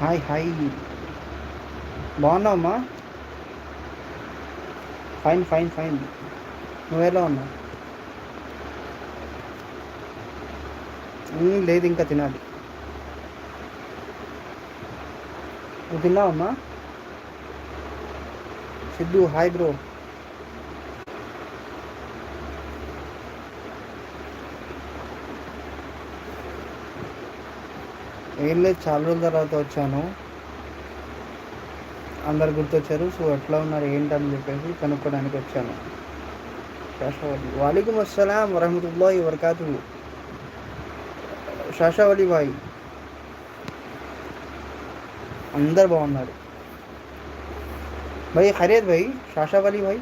Hi hi. బాగున్నావమ్మా? Fine fine fine. నువ్వేలా ఉన్నావు? లేదు ఇంకా తినాలి. నువ్వు తిన్నావమ్మా? Siddhu hi bro. ఏం లేదు చాలా రోజుల తర్వాత వచ్చాను. అందరు గుర్తొచ్చారు సో ఎట్లా ఉన్నారు ఏంటని చెప్పేసి కనుక్కోడానికి వచ్చాను. శాషావలి వాలేకుమ్ అస్సలాం వరహమతుల్లా కాదు శాషావలి భాయ్ అందరు బాగున్నారు. భయ్ హరేద్ భాయ్ శాషావలి భాయ్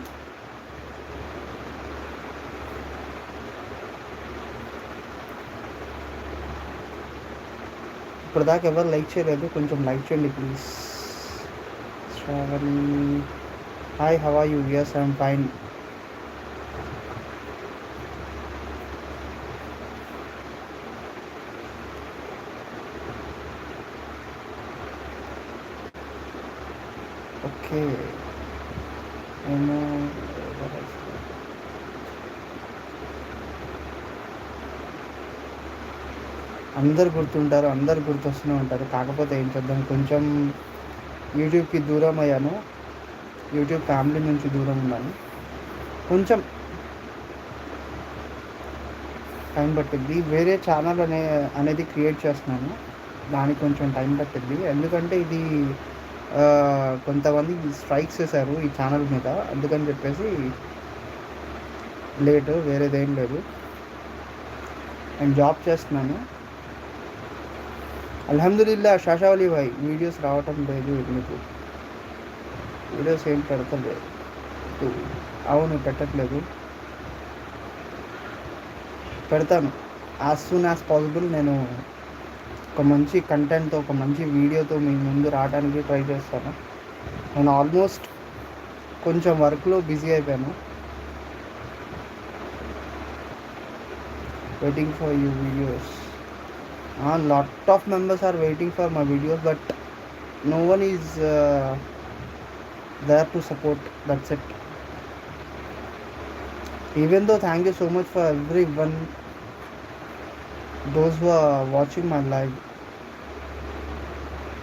भाई ఇప్పుడు దాకా ఎవరు లైక్ చేయలేదు కొంచెం లైక్ చేయండి please Sravani hi how are you yes I'm fine okay నేను అందరు గుర్తుంటారు అందరు గుర్తొస్తూనే ఉంటారు. కాకపోతే ఏం చేద్దాం కొంచెం యూట్యూబ్కి దూరం అయ్యాను. యూట్యూబ్ ఫ్యామిలీ నుంచి దూరం ఉన్నాను. కొంచెం టైం పట్టింది వేరే ఛానల్ అనే అనేది క్రియేట్ చేస్తున్నాను. దానికి కొంచెం టైం పట్టింది ఎందుకంటే ఇది కొంతమంది స్ట్రైక్స్ చేశారు ఈ ఛానల్ మీద. అందుకని చెప్పేసి లేట్ వేరేదేం లేదు. నేను జాబ్ చేస్తున్నాను. అల్హమ్దుల్లా షాషావలి భాయ్ వీడియోస్ రావటం లేదు ఎందుకు? వీడియోస్ ఏం పెడతలేదు అవును పెట్టట్లేదు. పెడతాను. యాజ్ సూన్ యాజ్ పాసిబుల్ నేను ఒక మంచి కంటెంట్తో ఒక మంచి వీడియోతో మీ ముందు రావడానికి ట్రై చేస్తాను. నేను ఆల్మోస్ట్ కొంచెం వర్క్లో బిజీ అయిపోయాను. Waiting for you videos a lot of members are waiting for my videos but no one is uh, there to support. That's it. Even though thank you so much for everyone those who are watching my live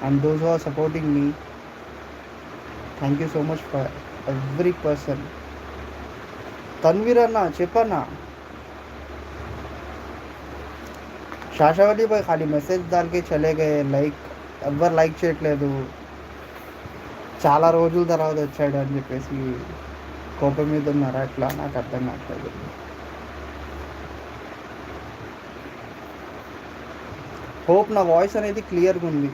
and those who are supporting me thank you so much for every person. Tanvir anna Shashavali భాయ్ ఖాళీ message దానికి చలే like ఎవ్వరు like చేయట్లేదు చాలా రోజుల తర్వాత వచ్చాడు అని చెప్పేసి కోపం మీద ఉన్నారు. అట్లా నాకు అర్థం కావట్లేదు. హోప్ నా వాయిస్ అనేది క్లియర్గా ఉంది.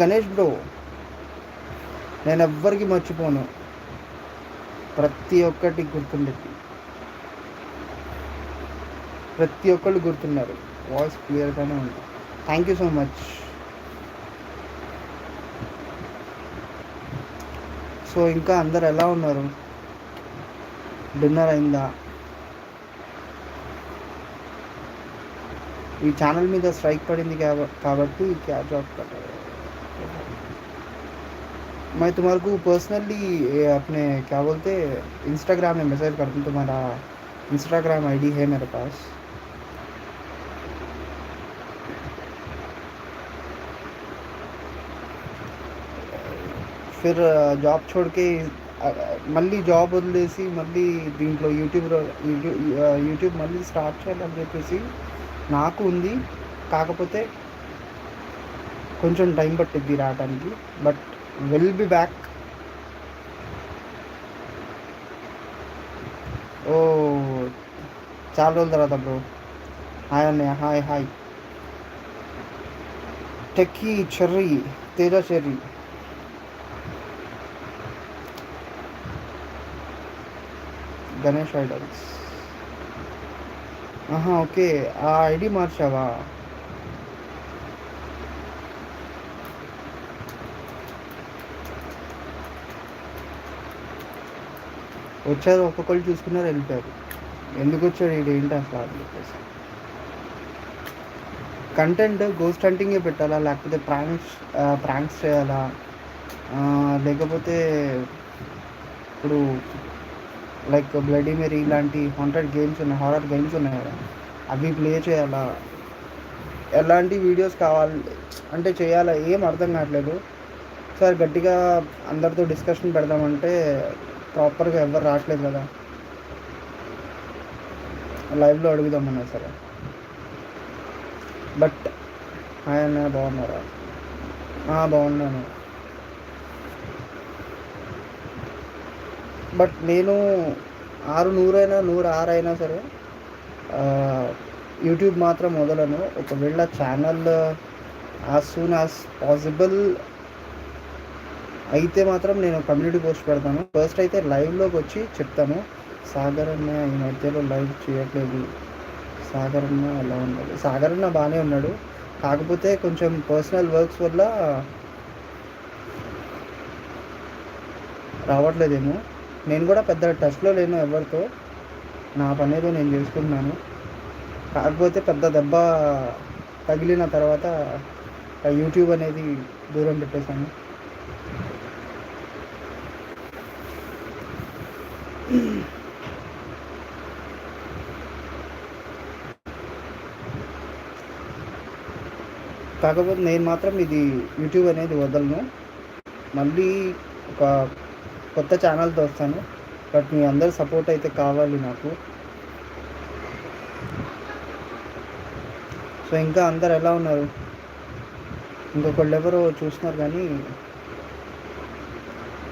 గణేష్ బ్రో నేను ఎవ్వరికి మర్చిపోను. ప్రతి ఒక్కటి గుర్తుండేది. ప్రతి ఒక్కళ్ళు గుర్తున్నారు. వాయిస్ క్లియర్గానే ఉంది. Thank you so much so ఇంకా అందరు ఎలా ఉన్నారు? డిన్నర్ అయిందా? ఈ ఛానల్ మీద స్ట్రైక్ పడింది కాబట్టి క్యాబ్ ఆఫ్ मैं तुम्हारे को पर्सनली अपने क्या बोलते इंस्टाग्राम में मैसेज करता हूँ तुम्हारा इंस्टाग्राम आईडी है मेरे पास फिर జాబ్ छोड़के మళ్ళీ జాబ్ వదిలేసి మళ్ళీ దీంట్లో యూట్యూబ్ యూట్యూబ్ యూట్యూబ్ మళ్ళీ స్టార్ట్ చేయాలని చెప్పేసి నాకు ఉంది కాకపోతే కొంచెం టైం పట్టిద్ది రావడానికి బట్ విల్ బి బ్యాక్ ఓ చాలా రోజుల తర్వాత బ్రో హాయ్ అన్నయ్య hi hi techie Cherry Teja Cherry Ganesh idols ఆహా ఓకే ఆ ఐడి మార్చావా వచ్చారు ఒక్కొక్కరు చూసుకున్నారు వెళ్ళిపోయారు. ఎందుకు వచ్చాడు ఇది ఏంటి అసలు అని చెప్పేసి. కంటెంట్ గోస్ట్ హంటింగే పెట్టాలా లేకపోతే ప్రాంక్స్ ప్రాంక్స్ చేయాలా? లేకపోతే ఇప్పుడు లైక్ బ్లడీ మెరీ ఇలాంటి హండ్రెడ్ గేమ్స్ ఉన్నాయి హారర్ గేమ్స్ ఉన్నాయి కదా అవి ప్లే చేయాలా? ఎలాంటి వీడియోస్ కావాలి? అంటే చేయాలా? ఏం అర్థం కావట్లేదు. సార్ గట్టిగా అందరితో డిస్కషన్ పెడదామంటే ప్రాపర్గా ఎవరు రావట్లేదు కదా. లైవ్లో అడుగుదామన్నా సరే. బట్ ఆయన బాగున్నారా? బాగున్నాను. బట్ నేను ఆరు నూరైనా నూరు ఆరైనా సరే యూట్యూబ్ మాత్రం మొదలను ఒకవేళ channel as soon as possible అయితే మాత్రం నేను కమ్యూనిటీ పోస్ట్ పెడతాను. ఫస్ట్ అయితే లైవ్లోకి వచ్చి చెప్తాను సాగర్ అన్న ఈ మధ్యలో లైవ్ చేయట్లేదు. సాగర్ అన్న ఎలా ఉన్నాడు? సాగర్ అన్న బాగానే ఉన్నాడు. కాకపోతే కొంచెం పర్సనల్ వర్క్స్ వల్ల రావట్లేదేమో. నేను కూడా పెద్ద టచ్లో లేను ఎవరితో. నా పనేదో నేను చేసుకుంటున్నాను. కాకపోతే పెద్ద దెబ్బ తగిలిన తర్వాత ఆ యూట్యూబ్ అనేది దూరం పెట్టేశాను. కాకపోతే నేను మాత్రం ఇది యూట్యూబ్ అనేది వదలను. మళ్ళీ ఒక కొత్త ఛానల్తో వస్తాను. బట్ మీ అందరి సపోర్ట్ అయితే కావాలి నాకు. సో ఇంకా అందరు ఎలా ఉన్నారు? ఇంకొకళ్ళు ఎవరో చూస్తున్నారు కానీ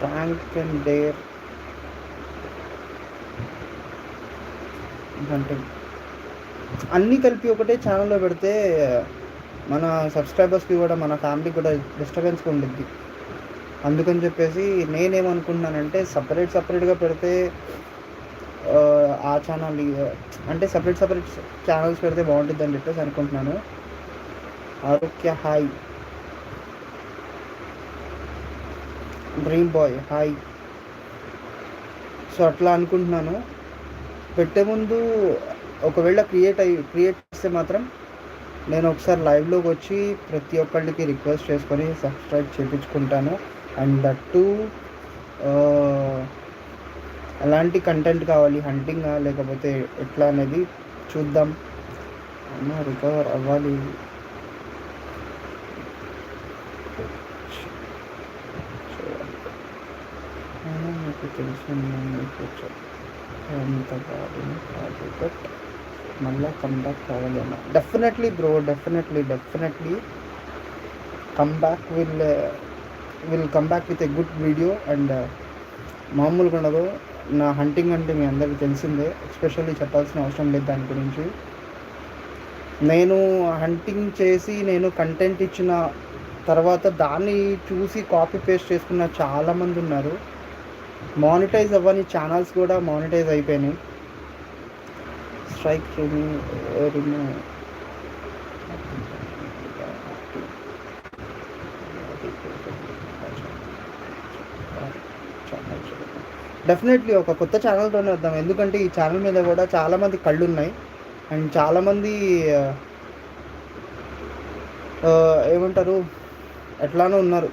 ర్యాంక్ అండ్ డేర్ అంటే అన్నీ కలిపి ఒకటే ఛానల్లో పెడితే మన సబ్స్క్రైబర్స్కి కూడా మన ఫ్యామిలీకి కూడా డిస్టర్బెన్స్గా ఉండిద్ది. అందుకని చెప్పేసి నేనేమనుకుంటున్నానంటే సపరేట్ సపరేట్గా పెడితే ఆ, ఆ ఛానల్ అంటే సపరేట్ సపరేట్ ఛానల్స్ పెడితే బాగుంటుంది అని చెప్పేసి అనుకుంటున్నాను. ఆరోగ్య hi. Dream boy hi. So అట్లా అనుకుంటున్నాను. పెట్టే ముందు ఒకవేళ క్రియేట్ అయ్యి క్రియేట్ చేస్తే మాత్రం నేను ఒకసారి లైవ్లోకి వచ్చి ప్రతి ఒక్కళ్ళకి రిక్వెస్ట్ చేసుకొని సబ్స్క్రైబ్ చేయించుకుంటాను అండ్ దట్ టు ఎలాంటి కంటెంట్ కావాలి? హంటింగ్ లేకపోతే ఎట్లా అనేది చూద్దాం. రికవర్ అవ్వాలి. అయినా మీకు తెలిసిన కాదు బట్ మళ్ళీ comeback కావాలేమో definitely bro definitely definitely comeback will will comeback with a good video and మామూలుగా ఉండదు. నా హంటింగ్ అంటే మీ అందరికీ తెలిసిందే. ఎస్పెషల్లీ చెప్పాల్సిన అవసరం లేదు దాని గురించి. నేను హంటింగ్ చేసి నేను కంటెంట్ ఇచ్చిన తర్వాత దాన్ని చూసి కాపీ పేస్ట్ చేసుకున్న చాలామంది ఉన్నారు. మానిటైజ్ అవ్వని ఛానల్స్ కూడా మానిటైజ్ అయిపోయినాయి. స్ట్రైక్ రిమూవ్ రిమూవ్ డెఫినెట్లీ ఒక కొత్త ఛానల్తోనే వద్దాం. ఎందుకంటే ఈ ఛానల్ మీద కూడా చాలామంది కళ్ళు ఉన్నాయి అండ్ చాలామంది ఏమంటారు ఎట్లానో ఉన్నారు.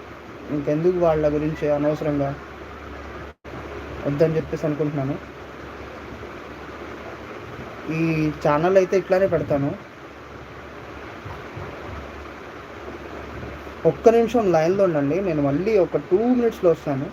ఇంకెందుకు వాళ్ళ గురించి అనవసరంగా వద్దని చెప్పేసి అనుకుంటున్నాను. ఈ ఛానల్ అయితే ఇట్లానే పెడతాను. ఒక్క నిమిషం లైన్లో ఉండండి నేను మళ్ళీ ఒక టూ మినిట్స్లో వస్తాను.